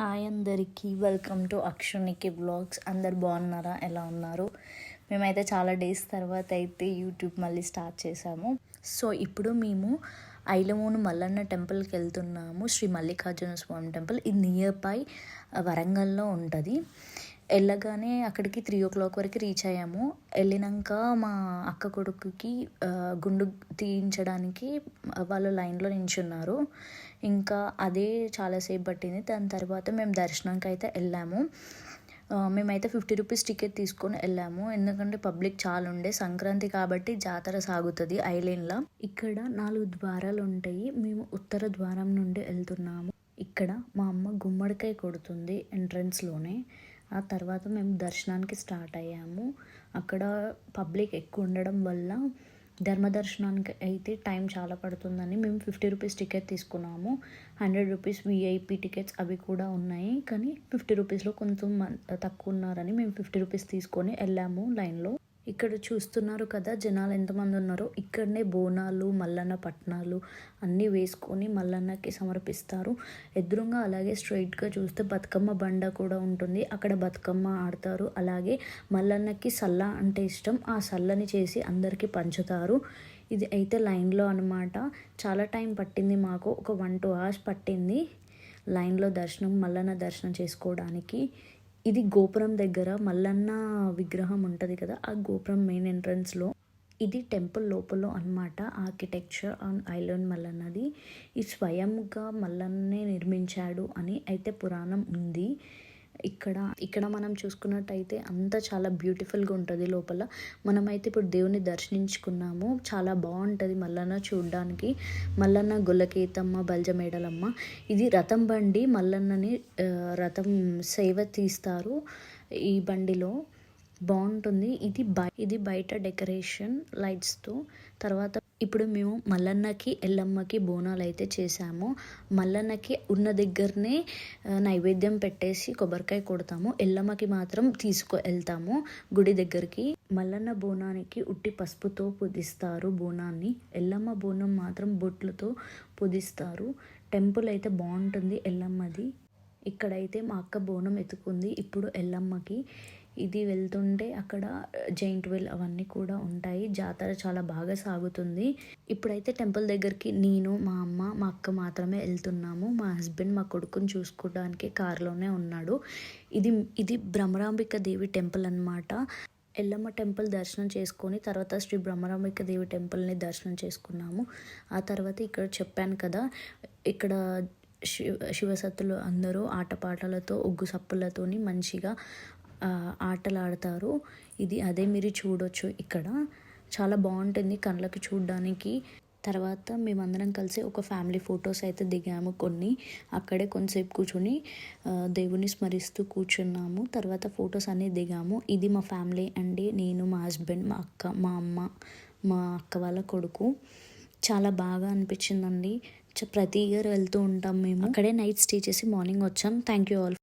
Hi అందరికీ welcome to అక్షునికి blogs. అందరు బాగున్నారా? ఎలా ఉన్నారు? మేమైతే చాలా డేస్ తర్వాత అయితే యూట్యూబ్ మళ్ళీ స్టార్ట్ చేసాము సో ఇప్పుడు మేము ఐలమూను మల్లన్న టెంపుల్కి వెళ్తున్నాము. శ్రీ మల్లికార్జున స్వామి టెంపుల్. ఇది నియర్ బై వరంగల్లో ఉంటుంది. వెళ్ళగానే అక్కడికి త్రీ ఓ క్లాక్ వరకు రీచ్ అయ్యాము. వెళ్ళినాక మా అక్క కొడుకుకి గుండు తీయించడానికి వాళ్ళు లైన్లో నించున్నారు. ఇంకా అదే చాలాసేపు పట్టింది. దాని తర్వాత మేము దర్శనంకి అయితే వెళ్ళాము. మేమైతే ఫిఫ్టీ రూపీస్ టికెట్ తీసుకొని వెళ్ళాము. ఎందుకంటే పబ్లిక్ చాలా ఉండే. సంక్రాంతి కాబట్టి జాతర సాగుతుంది ఐలైన్లో ఇక్కడ నాలుగు ద్వారాలు ఉంటాయి. మేము ఉత్తర ద్వారం నుండి వెళ్తున్నాము. ఇక్కడ మా అమ్మ గుమ్మడికాయ కొడుతుంది ఎంట్రన్స్లోనే. ఆ తర్వాత మేము దర్శనానికి స్టార్ట్ అయ్యాము. అక్కడ పబ్లిక్ ఎక్కువ ఉండడం వల్ల ధర్మ దర్శనానికి అయితే టైం చాలా పడుతుందని మేము ఫిఫ్టీ రూపీస్ టికెట్ తీసుకున్నాము. హండ్రెడ్ రూపీస్ విఐపి టికెట్స్ అవి కూడా ఉన్నాయి. కానీ ఫిఫ్టీ రూపీస్లో కొంచెం తక్కువ ఉన్నారని మేము ఫిఫ్టీ రూపీస్ తీసుకొని వెళ్ళాము లైన్లో. ఇక్కడ చూస్తున్నారు కదా జనాలు ఎంతమంది ఉన్నారో ఇక్కడనే బోనాలు మల్లన్న పట్నాలు అన్నీ వేసుకొని మల్లన్నకి సమర్పిస్తారు. ఎదురుగా అలాగే స్ట్రైట్గా చూస్తే బతుకమ్మ బండ కూడా ఉంటుంది. అక్కడ బతుకమ్మ ఆడతారు. అలాగే మల్లన్నకి సల్ల అంటే ఇష్టం. ఆ సల్లని చేసి అందరికీ పంచుతారు. ఇది అయితే లైన్లో అనమాట చాలా టైం పట్టింది మాకు. ఒక వన్ టూ అవర్స్ పట్టింది లైన్లో దర్శనం మల్లన్న దర్శనం చేసుకోవడానికి. ఇది గోపురం దగ్గర మల్లన్న విగ్రహం ఉంటుంది కదా ఆ గోపురం మెయిన్ ఎంట్రన్స్లో ఇది టెంపుల్ లోపల అన్నమాట ఆర్కిటెక్చర్ ఆన్ ఐలాండ్ మల్లన్నది. ఈ స్వయంగా మల్లన్నే నిర్మించాడు అని అయితే పురాణం ఉంది. ఇక్కడ ఇక్కడ మనం చూసుకున్నట్టయితే అంతా చాలా బ్యూటిఫుల్గా ఉంటుంది లోపల. మనమైతే ఇప్పుడు దేవుని దర్శించుకున్నాము. చాలా బాగుంటుంది మల్లన్న చూడడానికి. మల్లన్న గొల్లకేతమ్మ బల్జమేడలమ్మ. ఇది రథం బండి. మల్లన్నని రథం సేవ తీస్తారు ఈ బండిలో. బాగుంటుంది. ఇది బై ఇది బయట డెకరేషన్ లైట్స్తో. తర్వాత ఇప్పుడు మేము మల్లన్నకి ఎల్లమ్మకి బోనాలు అయితే చేసాము. మల్లన్నకి ఉన్న దగ్గరనే నైవేద్యం పెట్టేసి కొబ్బరికాయ కొడతాము. ఎల్లమ్మకి మాత్రం తీసుకు వెళ్తాము గుడి దగ్గరికి. మల్లన్న బోనానికి ఉట్టి పసుపుతో పుదిస్తారు బోనాన్ని. ఎల్లమ్మ బోనం మాత్రం బొట్లతో పుదిస్తారు. టెంపుల్ అయితే బాగుంటుంది ఎల్లమ్మది. ఇక్కడైతే మా అక్క బోనం ఎత్తుకుంది. ఇప్పుడు ఎల్లమ్మకి ఇది వెళ్తుంటే అక్కడ జైంట్ వెల్ అవన్నీ కూడా ఉంటాయి. జాతర చాలా బాగా సాగుతుంది. ఇప్పుడైతే టెంపుల్ దగ్గరికి నేను మా అమ్మ మా అక్క మాత్రమే వెళ్తున్నాము. మా హస్బెండ్ మా కొడుకుని చూసుకోవడానికి కారులోనే ఉన్నాడు. ఇది ఇది భ్రమరాంబిక దేవి టెంపుల్ అన్నమాట. ఎల్లమ్మ టెంపుల్ దర్శనం చేసుకొని తర్వాత శ్రీ బ్రహ్మరాంబిక దేవి టెంపుల్ని దర్శనం చేసుకున్నాము. ఆ తర్వాత ఇక్కడ చెప్పాను కదా ఇక్కడ శివ శివసత్తులు అందరూ ఆటపాటలతో ఒగ్గు సప్పులతోని మంచిగా ఆటలు ఆడతారు ఇది అదే మీరు చూడొచ్చు ఇక్కడ. చాలా బాగుంటుంది కళ్ళకి చూడడానికి. తర్వాత మేమందరం కలిసి ఒక ఫ్యామిలీ ఫొటోస్ అయితే దిగాము కొన్ని. అక్కడే కొంతసేపు కూర్చొని దేవుని స్మరిస్తూ కూర్చున్నాము. తర్వాత ఫొటోస్ అన్నీ దిగాము. ఇది మా ఫ్యామిలీ అండి. నేను మా హస్బెండ్ మా అక్క మా అమ్మ మా అక్క వాళ్ళ కొడుకు. చాలా బాగా అనిపించిందండి. చ- ప్రతి ఇయర్ వెళ్తూ ఉంటాం మేము. అక్కడే నైట్ స్టే చేసి మార్నింగ్ వచ్చాం. Thank you all.